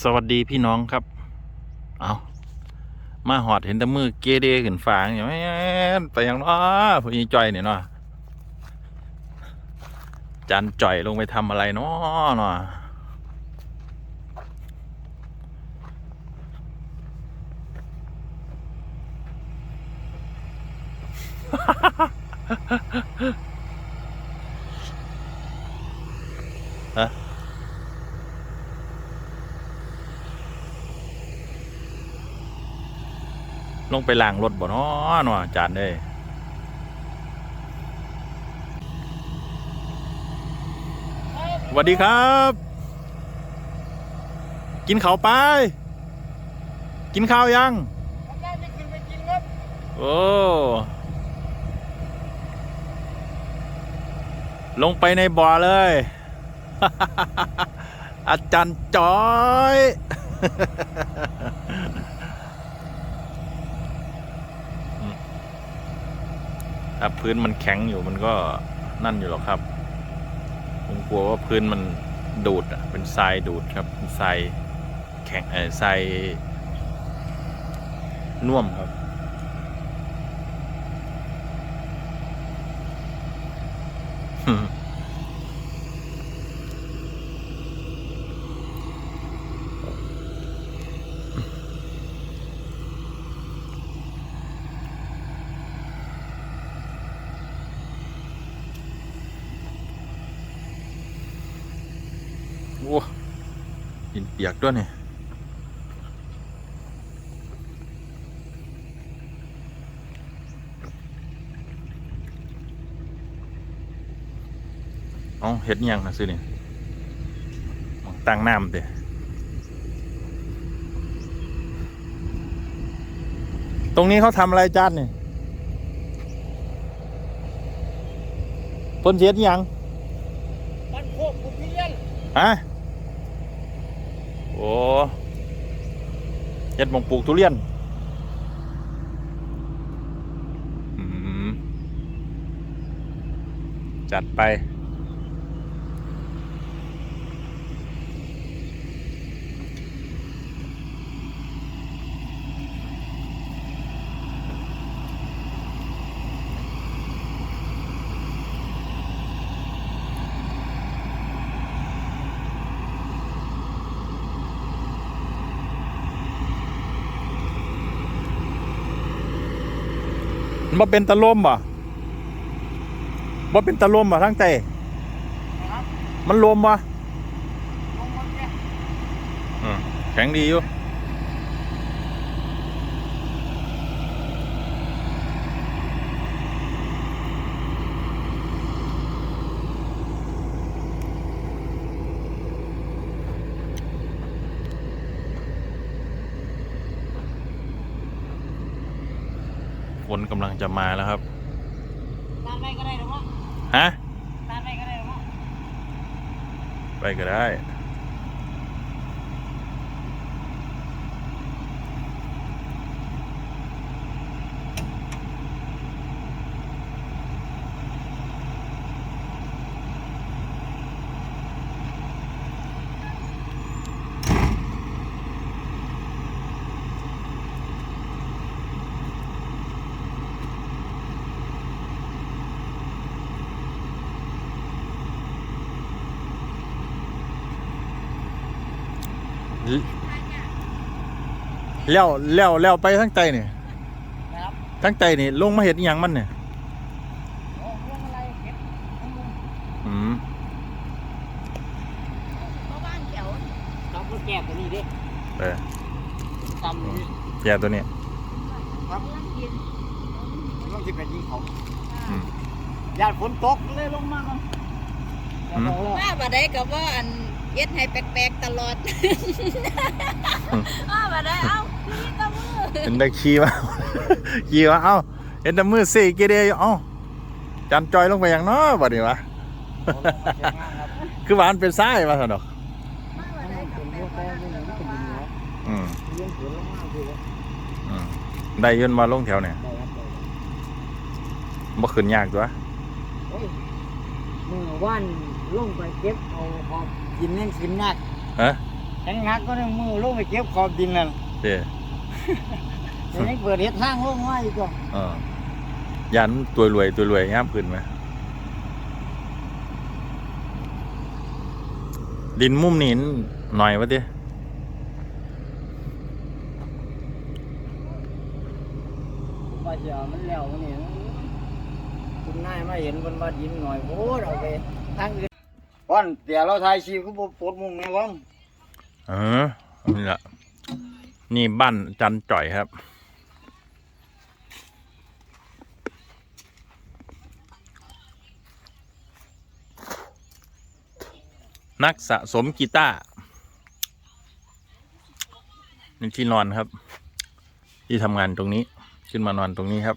สวัสดีพี่น้องครับ เอามาหอดเห็นแต่มือเกเรขึ้นฟ้าอย่างนี้ไปอย่างน้อผู้หญิงจ่อยเนี่ยเนาะจันจ่อยลงไปทำอะไรเนาะเนาะ ลงไปล้างรถบ่เนาะเนาะจานเด้สวัสดีครับ กินข้าวไป กินข้าวยังโอ้ลงไปในบ่อเลย อาจารย์จอย ถ้าพื้นมันแข็งอยู่มันก็นั่นอยู่หรอกครับ ผมกลัวว่าพื้นมันดูดเป็นทรายดูดครับเป็นทรายแข็งเออทรายน่วมครับโอ้ยินเปียกด้วยเนี่ยเอาเห็ดอิหยังนะซื้อนี่ตั้งน้ำเด้ตรงนี้เขาทำอะไรจานนี่เพ่นเสียดอิหยังบ้านโคกกุเพียนฮะโอ้เฮ็ดมองปลูกทุเรียนจัดไป บ่เป็นตะลมบ่บ่เป็นตะลมบ่ทั้งใจครับมันลมบ่ลงมาแค่อืมแข็งดีอยู่ ฝนกำลังจะมาแล้วครับตามไปก็ได้หรือวะฮะตามไปก็ได้หรือวะไปก็ได้ แล้วแล้วแล้วไปทั้งใจนี่นะครับทั้งใจนี่ลงมาเห็ดอหยังมันเนี่ยโอ้เรื่องอะไรเก็บข้อมูลอืมเพราะบ้านแถวเราก็แก้ตัวนี้ดิเออตำนี่แย่ตัวนี้ ครับกำลังกินต้องที่เป็นยิงเขาอืม ญาติฝนตกเลยลงมามันอืมมาบ่ได้ก็ว่าอันเย็ดให้แปลกๆตลอดมาบ่ได้เอ้านี่ก็มือ เป็นได้ขี่มาขี่มาเอ้าเห็นแต่มือสี่กีเดียอยู่เอ้าจันจอยลงไปอย่างน้อบัดนี้วะเอาลงมาใช้งานครับคือหวานเป็นซ้ายมาสนอกมาบ่ได้ก็แปลว่าอืมเลี้ยงสวนลงมาคือว่าอืมได้ยืนมาลงแถวเนี่ยได้ครับได้ครับบ่ขึ้นยากตัวโอ้ยมือว่านลงไปเก็บเอาหอบกินเล่นกินนักฮะแข็งหักก็ต้องมือลงไปเก็บขอบดินนั่นเด้อ เดี๋ยวนี้เปิดเฮ็ดทางลงมาอีกก็เออยันตัวรวยตัวรวยย่ามขึ้นไหมดินมุมนี้หน่อยวะเด้ผมว่าจะเอามันแล้วนี่คุณนายมาเห็นมันว่าดินหน่อยโอ้เอาไปทางอื่นป้อนเดี๋ยวเราถ่ายชีพก็บ่ปลดมุงนะว่องเออนี่ละ นี่บ้านจันจ่อยครับ นักสะสมกีตาร์นี่ที่นอนครับ ที่ทำงานตรงนี้ ขึ้นมานอนตรงนี้ครับ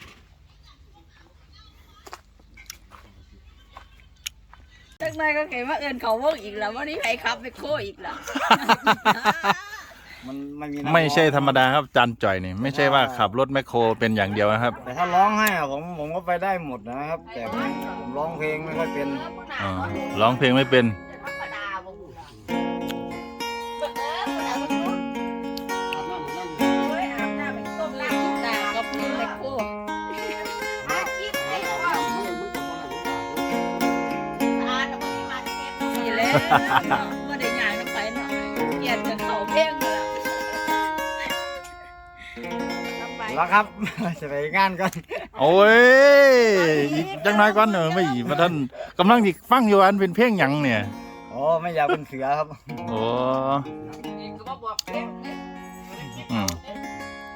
จักหนายก็เข็มาเอินเขาวงอีกแล้ววันนี้ใครขับไปโคอีกแล้ว มันไม่มีน้ำไม่ใช่ร้อนธรรมดาครับจันจ่อยนี่ ไม่ใช่ว่าขับรถแมคโครเป็นอย่างเดียวนะครับแต่ถ้าร้องให้อะผมผมก็ไปได้หมดนะครับ แต่ผมผมร้องเพลงไม่ค่อยเป็น อ่าร้องเพลงไม่เป็นนี่ ครับ จะไปงานกันโอ้ยอีกจังน้อยก่อนเนอะไม่อีกมาท่านกำลังที่ฟังอยู่อันเป็นเพลงหยังเนี่ยอ๋อไม่อยากเป็นเสือครับโอ้ก็มาบอกเพ่งเลยอืม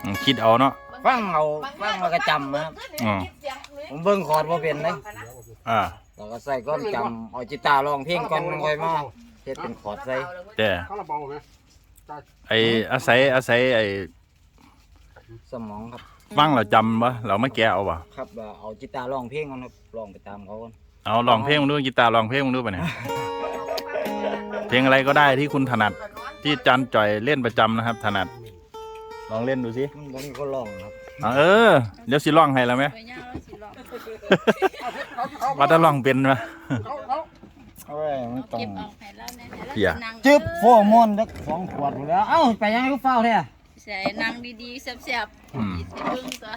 อืมคิดเอาเนาะฟังเอาฟังแล้วก็จำนะครับ อืมผมเบิ่งคอร์ดว่าเป็นเลยอ่าแล้วก็ใส่ก้อนจำเอาจิตาร์ร้องเพลงก่อนมันค่อยมาเฮ็ดเป็นคอร์ดใส่แต่ข้าวเบาไหมไออาศัยอาศัยไอ สมองครับ ฟังเราจำปะเราไม่แกะเอาปะครับเอาจิตาร์ร้องเพลงก่อนครับร้องไปตามเขาก่อนเอาลองเพลงมึงดูกีตาร์ลองเพลงมึงดูไปะเนี่ย เพลงอะไรก็ได้ที่คุณถนัดที่จันจ่อยเล่นประจำนะครับ ถนัด ลองเล่นดูสิมันบ่มีคนร้องครับอะเออเดี๋ยวสิร้องให้แล้วไหมไปย่างแล้วสิลองว่าถ้าร้องเป็นไหมเขาเขาเอาไว้มันต้องเก็บเอาให้แล้วเนี่ยให้แล้วเหี้ยนั่งจึ๊บโฟมอนเด็กสองขวดหมดแล้วเอ้าไปยังไงก็เฝ้าแท้ ใส่นั่งดีๆแซ่บอืมๆใส่เบิ่งตัว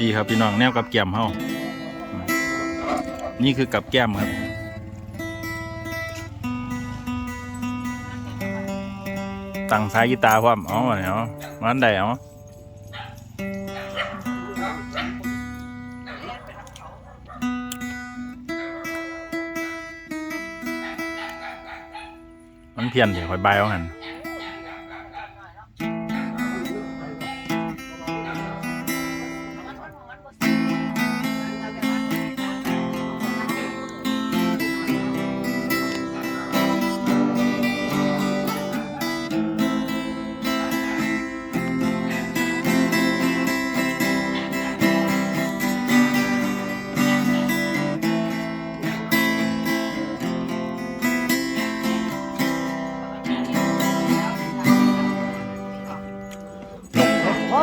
ดีครับพี่น้องแนวกับแก้มเฮาอืมนี่คือกับแก้มครับ ตั้งสายกีตาร์พร้อมเอามาเนี่ยเอามันได้เอา เพี้ยนเดี๋ยวคอยใบายเอาหัน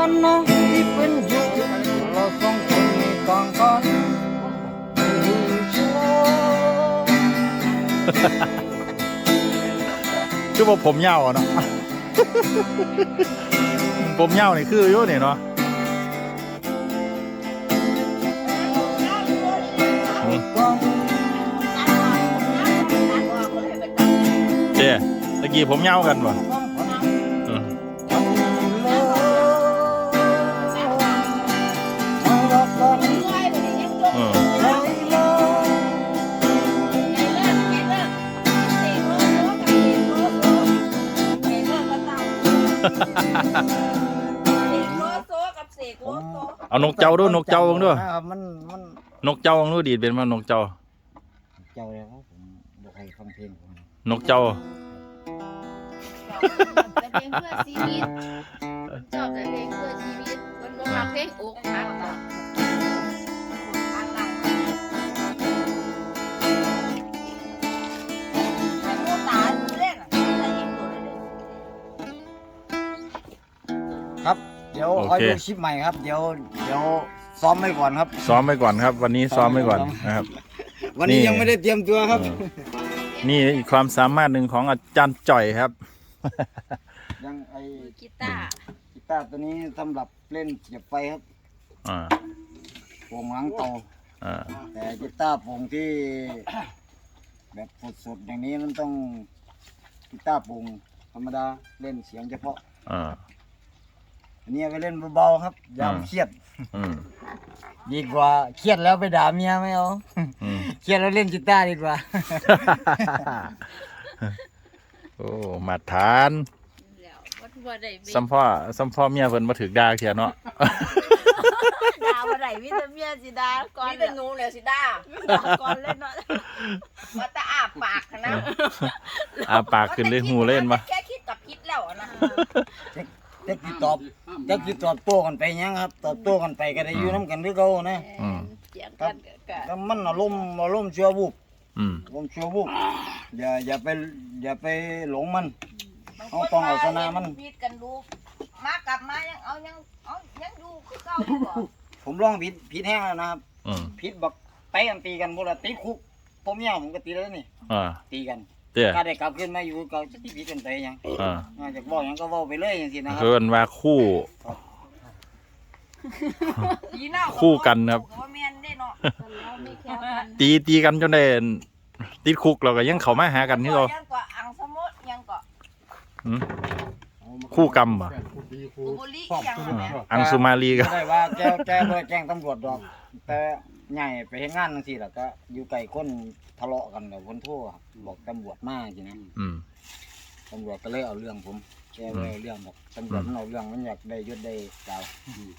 คนน้องที่เป็นอยู่เราสองคนมีต่างกันอยู่โชว์คือว่าผมยาวอะเนาะ ผมยาวนี่คืออยู่นี่เนาะอืมเจ๊ตะกี้ผมยาวกันป่ะ เอานกเจ้าด้วยนกเจ้าเบิ่งด้วยนะครับมันมันนกเจ้าเบิ่งด้วยดีดเป็นว่านกเจ้า เจ้าแล้วครับผมบอกให้ฟังเพลงผมนกเจ้าแต่เพลงเพื่อชีวิตชอบแต่เพลงเพื่อชีวิตมันบ่มักเพลงอกหักต่อท เดี๋ยวโอคอยเคดูคลิปใหม่ครับ เดี๋ยวเดี๋ยวซ้อมไว้ก่อนครับ ซ้อมไปก่อนครับ วันนี้ซ้อมไปก่อนนะครับ วันนี้นี่ ยังไม่ได้เตรียมตัวครับเออนี่อีกความสามารถหนึ่งของอาจารย์จ่อยครับ ยังไอมือกีตาร์กีตาร์ตัวนี้สำหรับเล่นเสียบไฟครับอ่าโป่งหลังเตาอ่าแต่กีตาร์โป่งที่ แบบสดๆอย่างนี้มันต้องกีตาร์โป่งธรรมดาเล่นเสียงเฉพาะ อ่า อันนี้เอาไปเล่นเบาๆครับยามอืมเครียด อืมดีกว่าเครียดแล้วไปด่าเมียไม่เอาอืมเครียดแล้วเล่นกีตาร์ดีกว่า โอ้มาทาน แล้ววัดวัดได้ไปสัมพ่อสัมพ่อเมียเพิ่นมาถึกดาเขียเนาะ ดาวัดได้วิตาเมียสิดาก่อนนี่เป็นงูเลยสิด้าดาก่อนเล่นเนาะว่าแต่อาปากนะอาปากขึ้นเลยหูเล่นมา แค่คิดกับพิษแล้วนะ จะกี่ตอบจะกี่ตอบโต้กันไปยังครับตอบโต้กันไปก็ได้อยู่น้ำกันหรือเก่านะอืม เสียงกันก็แต่มันอารมณ์อารมณ์ชั่ววูบอืม อารมณ์ชั่ววูบอย่าอย่าไปอย่าไปหลงมัน เอาต้องเอาชนะมันพิษกันดูมากลับมายังเอายังเอายังดูคือเก่าบ่ผมร้องผิดผิดแห้งแล้วนะครับอืมผิดบักเตะกันตีกันบุระติดคุกผมเนี่ยผมก็ตีแล้วนี่ อ่าตีกัน เตี้ยถ้าได้กลับขึ้นมาอยู่ก็จะตีผิดกันไปยังอ่าน่าจะบอกหยังก็เว้าไปเลยอย่างสินะครัเพิ่นว่าคู่ดีเนาะคู่กันครับว่าแม่นได้เนาะเราไม่แค่กันตีตีกันจนได้ติดคุกเราก็ยังเข้ามาหากันที่เรา ยังก็อังสมุดยังก็อืมคู่กรรมบ่อุบุรียังแม่อังสุมาลีก็ไม่ได้ว่าแกแกบ่ได้แจ้งตำรวจดอก แต่ใหญ่ไปเฮ็ดงานจังซี่ล่ะก็อยู่ไกลคน ทะเลาะกันแล้วคนโทรครับบอกตำรวจมาจังนั้นอืม ตำรวจก็เลยเอาเรื่องผมแกบ่ได้เอาเรื่องบอกตำรวจมันเอาเรื่องมันอยากได้ยศได้ดาว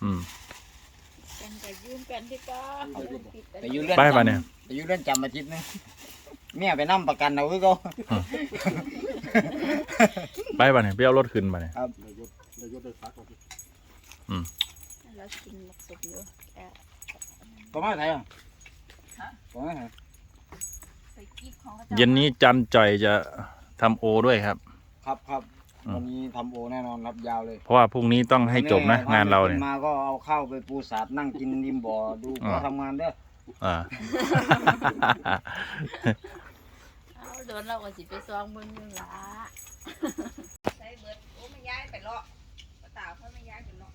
อืม กันก็ยืมกันที่ก็ไปอยู่เรือนไปจำปะเนี่ย ไปอยู่เรือนจำอาทิตย์หนึงเมียไปนํประกันเอาคือเขาไปป่ะเนี่ยไปเอารถขึ้นมาเนี่ยครับเรากินหมกสุกอยู่แค่ประมาณไหนอะประมาณไหน ไปกีบของเขาเย็นนี้จันจ่อยจะทำโอด้วยครับ ครับครับอืม วันนี้ทำโอแน่นอนรับยาวเลยเพราะว่าพรุ่งนี้ต้องให้จบนะงานเราเนี่ย มาก็เอาข้าวไปปูสาดนั่งกินริมบ่อดูอ่าเขาทำงานเด้ออ่า เอาโดนเราก็สิไปซองมึงอยู่ละใช้เบิดโอ้ไม่ย้ายไปเลาะป้าตาเขาไม่ย้ายไปเลาะ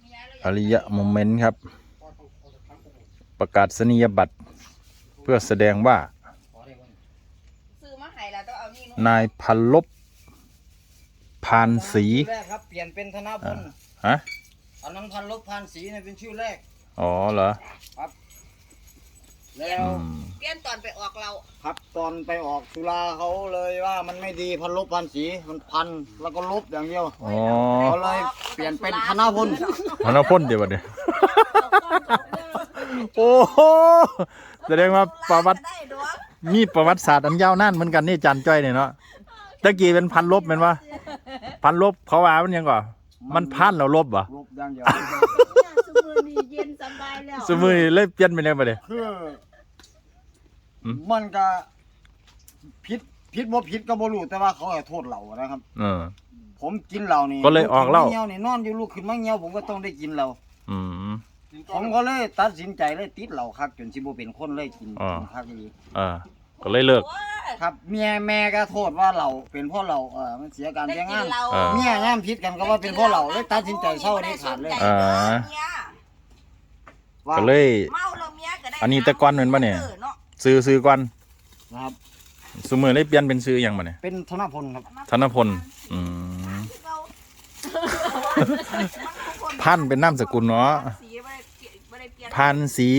ไม่ย้ายแล้วอริยะโมเมนต์ครับ ประกาศนียบัตรเพื่อแสดงว่า ซื้อมาให้แล้วต้องเอานี่นายพันลบพานศรีชื่อแรกครับเปลี่ยนเป็นธนพลฮะอันนั้นพันลบพันศรีเนี่ยเป็นชื่อแรก อ๋อเหรอแล้วอืมเปลี่ยนตอนไปออกเรา ครับตอนไปออกสุราเขาเลยว่ามันไม่ดีพันลบพันศรีมันพันแล้วก็ลบอย่างเดียวอ๋อเขาเลยเปลี่ยนเป็นธนพลมันเอาพ่นเดี๋ยวบัดเนี่ย โอ้โหแสดงว่าประวัติได้ดวงมีประวัติศาสตร์อันยาวนานเหมือนกันนี่จันจ้อยเนี่ยเนาะตะกี้เป็นพันลบเป็นวะพันลบเขาว่ามันยังก่อมันพันแล้วลบวะลบอย่างเดียวสมือนี่เย็นสบายแล้วสมือนี่เลยเปลี่ยนไปเลยบัดเนี่ยคืออม มันก็ผิดผิดบ่ผิดก็บ่รู้แต่ว่าเขาให้โทษเรานะครับ เออ ผมกินเหล้านี่ก็เลยออกเหล้าขึ้นมเงี้ยวนี่นอนอยู่ลูกขึ้นมาเงี้ยวผมก็ต้องได้กินเหล้าอืม ผมก็เลยตัดสินใจเลยติดเหล้าคักจนสิบ่เป็นคนเลยกินอ่า กินคักอีเออก็เลยเลิก ครับเมียแม่ก็โทษว่าเราเป็นเพราะเราเออมันเสียการได้เสียกิงานนเราเออเมียงามผิดกันก็ว่าเป็นเพราะเราเลยตัดสินใจเศร้าได้ขาดเลยอ่า ว่าก็เลย เมาแล้วเมียก็ได้อันนี้แต่ก่อนเป็นปะเนี่ยออนาะซื้อซื้อก่อนนะครับ สมือเลยเปลี่ยนเป็นซื้อหยังมาเนี่ยเป็นธนพลครับธนพลอืมพันเป็นนามสกุลเนาะ สี พันสี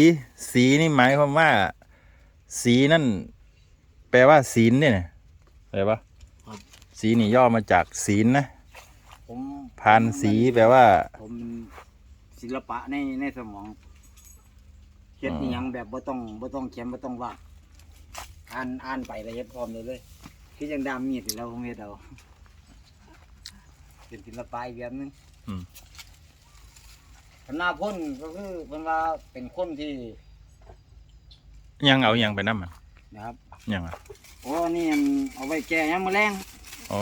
สีนี่หมายความว่า สีนั่น แปลว่าศีลเนี่ยนะอะไรปะสีนี่ย่อมาจากศีลนะผมพันสีแปลว่า ผมศิลปะในในสมองเขียนอหยังแบบบ่ต้องบ่ต้องเขียนบ่ต้องวาดอ่านอ่านไปแล้วเฮ็ดพร้อมเลยเลยคือจังดามมีดนี่แล้วผมเฮ็ดเอาเป็นศิลปะอีกแบบหนึงอืม พนาพ่นก็คือเพิ่นว่าเป็นคนที่ยังเอายังไปนั่มันนะครับยังอะโอ้นี่อันเอาไว้แก้ยามมื้อแรงอ๋อ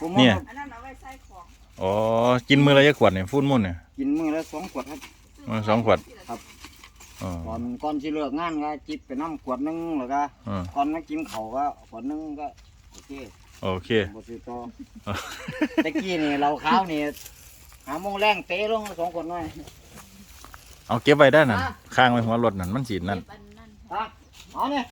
ผมเนี่ยว่าอันนั้นเอาไว้ใส่ของอ๋อกินมือละจะขวดเนี่ยฟุ้นมุ่นเนี่ยกินมื้อละสองขวดครับมื้อละสองขวดอ๋อก่อนก่อนสิเลิกงานก็จิบไปน้ำขวดหนึงแล้วก็อ๋อก่อนมากินข้าวก็ขวดหนึงก็โอเคโอเค บ่ซื้อต่ออ๋อตะกี้นี่เราข้าวนี่ หาโมงแรงเตะลงสองคนน้อยเอาเก็บไว้ได้น่ะข้างไว้หัวรถนั่นมันสีนั่นเก็บอันนั้นฮะเอาเนี่ย